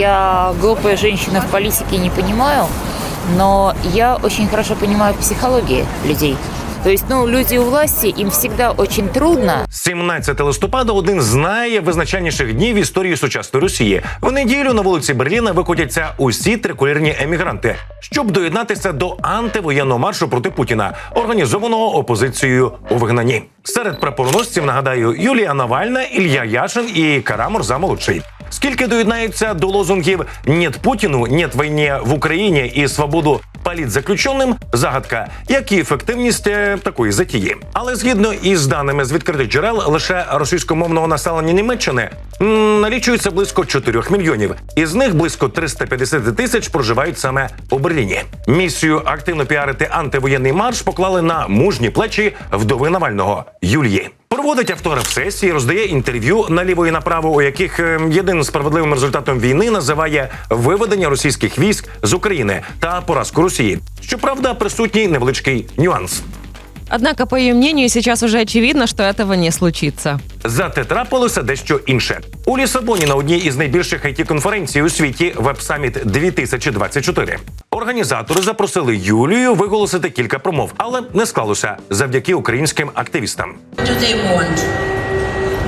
я глупая женщина в политике не понимаю, но я очень хорошо понимаю психологии людей. То есть, ну, люди у власти, им всегда очень трудно 17 листопада один з найвизначальніших днів в історії сучасної Росії. В неділю на вулиці Берліна викотяться усі трикулірні емігранти, щоб доєднатися до антивоєнного маршу проти Путіна, організованого опозицією у вигнанні. Серед прапороносців нагадаю Юлія Навальна, Ілля Яшин і Карам Мурза молодший. Скільки доєднаються до лозунгів «Нет Путіну, нет війні в Україні і свободу політзаключеним» – загадка, як і ефективність е, такої затії. Але згідно із даними з відкритих джерел, лише російськомовного населення Німеччини налічується близько 4 мільйонів. Із них близько 350 тисяч проживають саме у Берліні. Місію активно піарити антивоєнний марш поклали на мужні плечі вдови Навального Юлії. Проводить авторефсесії, роздає інтерв'ю наліво і направо, у яких е, єдиним справедливим результатом війни називає виведення російських військ з України та поразку Росії. Щоправда, присутній невеличкий нюанс. Однако, по ее мнению, сейчас уже очевидно, что этого не случится. Зате трапилося дещо інше у Лісабоні на одній із найбільших it конференцій у світі Summit 2024. Організатори запросили Юлію виголосити кілька промов, але не склалося завдяки українським активістам.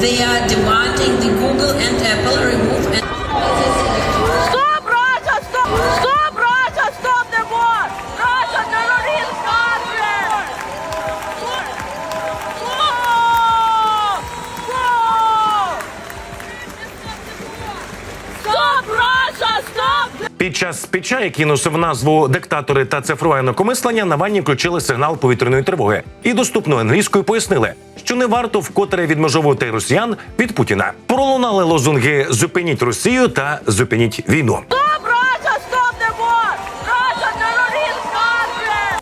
They? Are demanding Google and Apple remove and Під час спіча, який носив назву диктатори та цифрове інакомислення, Навальні включили сигнал повітряної тривоги і доступною англійською пояснили, що не варто вкотре відмежовувати росіян від Путіна. Пролунали лозунги Зупиніть Росію та зупиніть війну.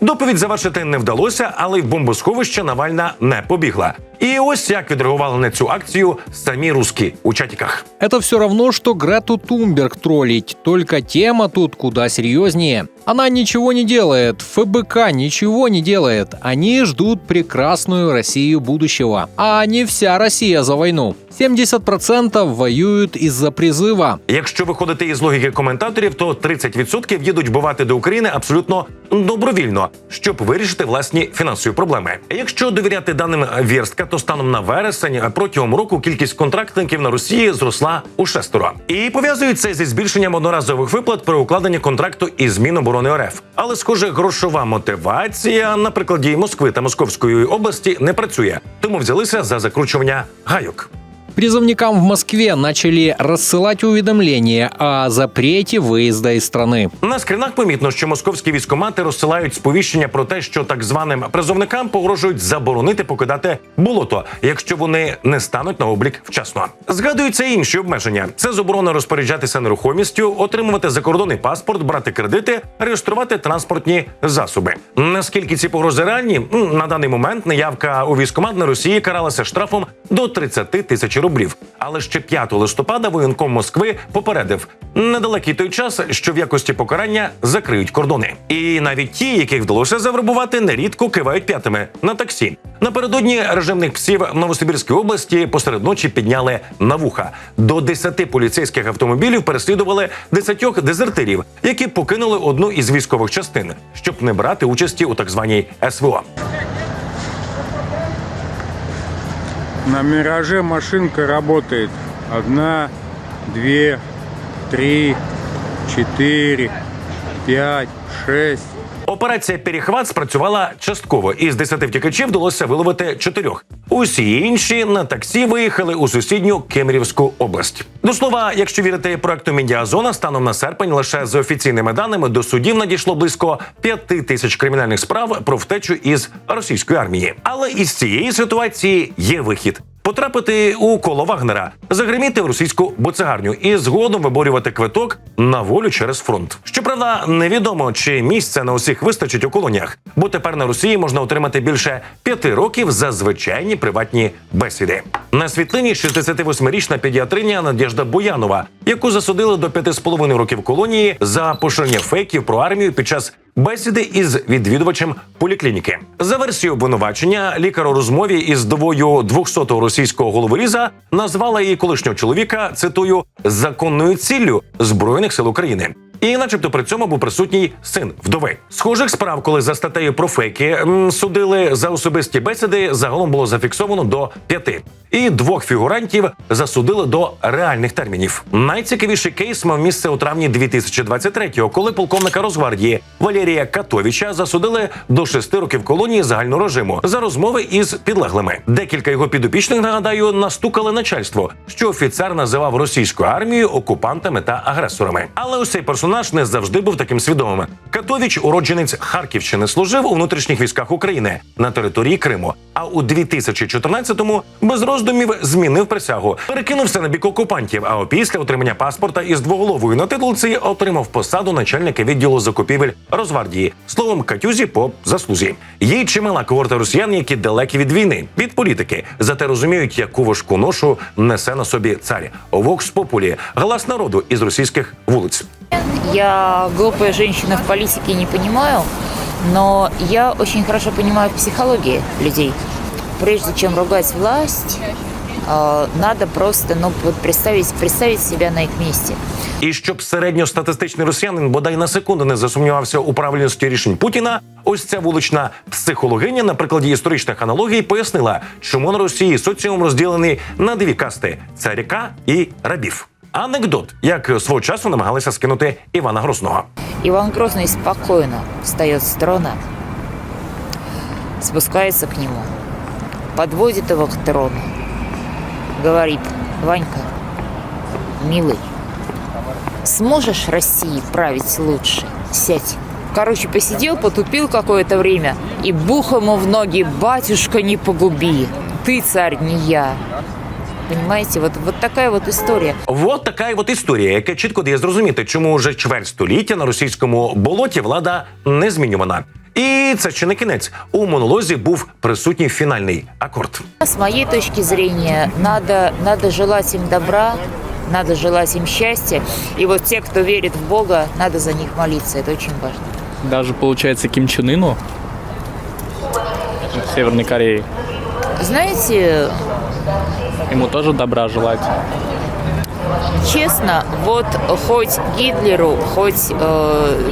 Доповідь завершити не вдалося, але й в бомбосховище Навальна не побігла. І ось як відреагували на цю акцію самі руски у чатіках. Это все равно, что Грету Тумберг троллить, только тема тут куда серьезнее. Она ничего не делает, ФБК ничего не делает. Они ждут прекрасную Россию будущего. А не вся Россия за войну. 70% воюют из-за призыва. Якщо виходити із логіки коментаторів, то 30% їдуть вбивати до України абсолютно добровільно, щоб вирішити власні фінансові проблеми. Якщо довіряти даним Вірстка, то станом на вересень протягом року кількість контрактників на Росії зросла у шестеро. І пов'язують зі збільшенням одноразових виплат при укладенні контракту із Міноборони РФ. Але, схоже, грошова мотивація на прикладі Москви та Московської області не працює, тому взялися за закручування гайок. Призывникам в Москве начали рассылать уведомления о запрете выезда из страны. На скринах помітно, що московські військомати розсилають сповіщення про те, що так званим призовникам погрожують заборонити покидати болото, якщо вони не стануть на облік вчасно. Згадуються й інші обмеження: це заборона розпоряджатися нерухомістю, отримувати закордонний паспорт, брати кредити, реєструвати транспортні засоби. Наскільки ці погрози реальні, М, на даний момент неявка у військомат на Росії каралася штрафом до 30 тисяч рублів. Але ще 5 листопада воєнком Москви попередив недалекий той час, що в якості покарання закриють кордони. І навіть ті, яких вдалося завербувати, нерідко кивають п'ятими на таксі. Напередодні режимних псів в Новосибірській області посеред ночі підняли на вуха. До 10 поліцейських автомобілів переслідували 10 дезертирів, які покинули одну із військових частин, щоб не брати участі у так званій СВО. На «Мираже» машинка работает. Одна, две, три, четыре, пять, шесть. Операція Перехват спрацювала частково. Із 10 втікачів вдалося виловити чотирьох. Усі інші на таксі виїхали у сусідню Кемерівську область. До слова, якщо вірити проекту Медіазона, станом на серпень лише за офіційними даними до судів надійшло близько 5 тисяч кримінальних справ про втечу із російської армії. Але із цієї ситуації є вихід. Потрапити у коло Вагнера, загриміти в російську боцегарню і згодом виборювати квиток на волю через фронт. Щоправда, невідомо чи місця на усіх вистачить у колоніях, бо тепер на Росії можна отримати більше п'яти років за звичайні приватні бесіди. На світлині 68-річна педіатриня Надєжда Боянова, яку засудили до 5,5 років колонії за поширення фейків про армію під час бесіди із відвідувачем поліклініки. За версією обвинувачення, лікар у розмові із довою 200-го російського головоріза назвала її колишнього чоловіка цитую законною ціллю збройних сил України. І, начебто, при цьому був присутній син вдови. Схожих справ, коли за статтею про фейки м, судили за особисті бесіди, загалом було зафіксовано до п'яти. І двох фігурантів засудили до реальних термінів. Найцікавіший кейс мав місце у травні 2023-го, коли полковника Росгвардії Валерія Катовіча засудили до шести років колонії загального режиму за розмови із підлеглими. Декілька його підопічних нагадаю настукали начальство, що офіцер називав російську армію окупантами та агресорами. Але ось цей персонаж не завжди був таким свідомим. Катовіч, уродженець Харківщини, служив у внутрішніх військах України на території Криму. А у 2014-му без роздумів змінив присягу, перекинувся на бік окупантів. А опісля отримання паспорта із двоголовою на титулці отримав посаду начальника відділу закупівель Розвардії. Словом, Катюзі по заслузі. Є чимала когорта росіян, які далекі від війни, від політики, зате розуміють, яку важку ношу несе на собі цар. Вокс популі, глас народу із російських вулиць. Я глупая женщина в политике не понимаю, но я очень хорошо понимаю психологии людей. Прежде чем ругать власть, надо просто ну, представить, представить себя на их месте. І щоб середньостатистичний росіянин бодай на секунду не засумнівався у правильності рішень Путіна, ось ця вулична психологиня на прикладі історичних аналогій пояснила, чому на Росії соціум розділений на дві касти царяка і рабів Анекдот, як свого часу намагалися скинути Івана Грозного. Иван Грозный спокойно встает с трона, спускается к нему, подводит его к трону, говорит, Ванька, милый, сможешь России править лучше? Сядь. Короче, посидел, потупил какое-то время и бух ему в ноги, батюшка, не погуби, ты царь, не я. Понимаете, вот, вот такая вот история. От така от історія, яка чітко дає зрозуміти, чому вже чверть століття на російському болоті влада не змінювана. І це ще не кінець. У монолозі був присутній фінальний акорд. С моей точки зрения, надо, надо желать им добра, надо желать им счастья. И вот те, кто верит в Бога, надо за них молиться. Это очень важно. даже, получается, Ким Чен Ыну в Северной Корее. Знаете, Ему тоже добра желать. честно, вот хоть Гитлеру, хоть э,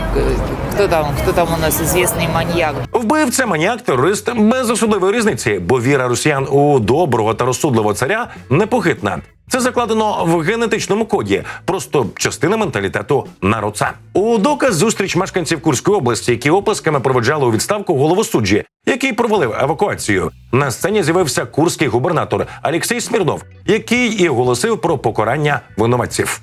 кто там, кто там у нас известный маньяк, Вбивця, маніяк, терорист без особливої різниці, бо віра росіян у доброго та розсудливого царя непохитна. Це закладено в генетичному коді, просто частина менталітету народця. У доказ зустріч мешканців Курської області, які оплесками проведжали у відставку головосуджі, який провалив евакуацію. На сцені з'явився курський губернатор Олексій Смірнов, який і оголосив про покарання винуватців.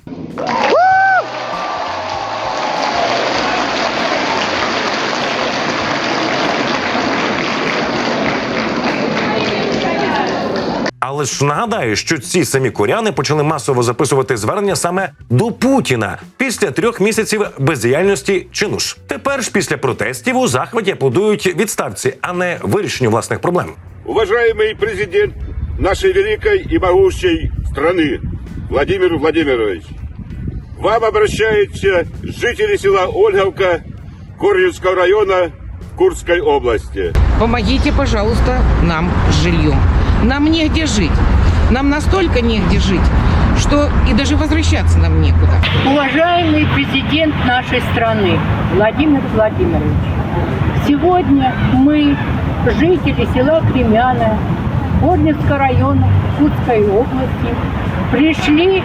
Але ж нагадаю, що ці самі коряни почали масово записувати звернення саме до Путіна після трьох місяців бездіяльності чинуш. Тепер ж після протестів у захваті аплодують відставці, а не вирішенню власних проблем. Уважаемый президент нашей великой и могущей страны Владимир Владимирович, вам обращаются жители села Ольговка Корневского района Курской области. Помогите, пожалуйста, нам с жильем. Нам негде жить. Нам настолько негде жить, что и даже возвращаться нам некуда. Уважаемый президент нашей страны Владимир Владимирович, сегодня мы, жители села Кремяна, Горницкого района Курской области, пришли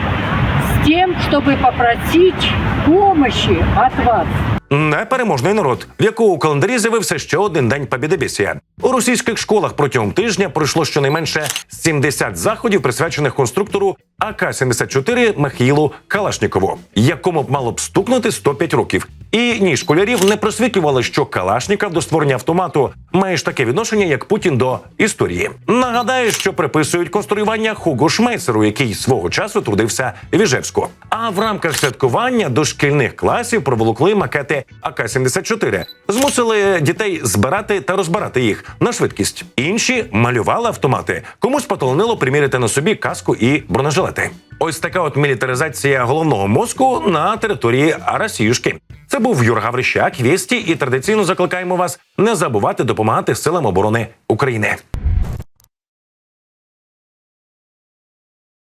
тем, чтобы попросить помощи от вас. Непереможний народ, в якого у календарі з'явився ще один день побєдобєсія. У російських школах протягом тижня пройшло щонайменше 70 заходів, присвячених конструктору АК-74 Михаїлу Калашнікову, якому б мало б стукнути 105 років. І ні школярів не просвітлювали, що Калашніков до створення автомату має ж таке відношення, як Путін до історії. Нагадаю, що приписують конструювання Хуго Шмейсеру, який свого часу трудився в Іжевську. А в рамках святкування до шкільних класів проволокли макети АК-74, змусили дітей збирати та розбирати їх на швидкість. Інші малювали автомати. Комусь поталонило приміряти на собі каску і бронежилети. Ось така от мілітаризація головного мозку на території Росіюшки. Це був Юр Гаврищак, Вєсті, і традиційно закликаємо вас не забувати допомагати силам оборони України.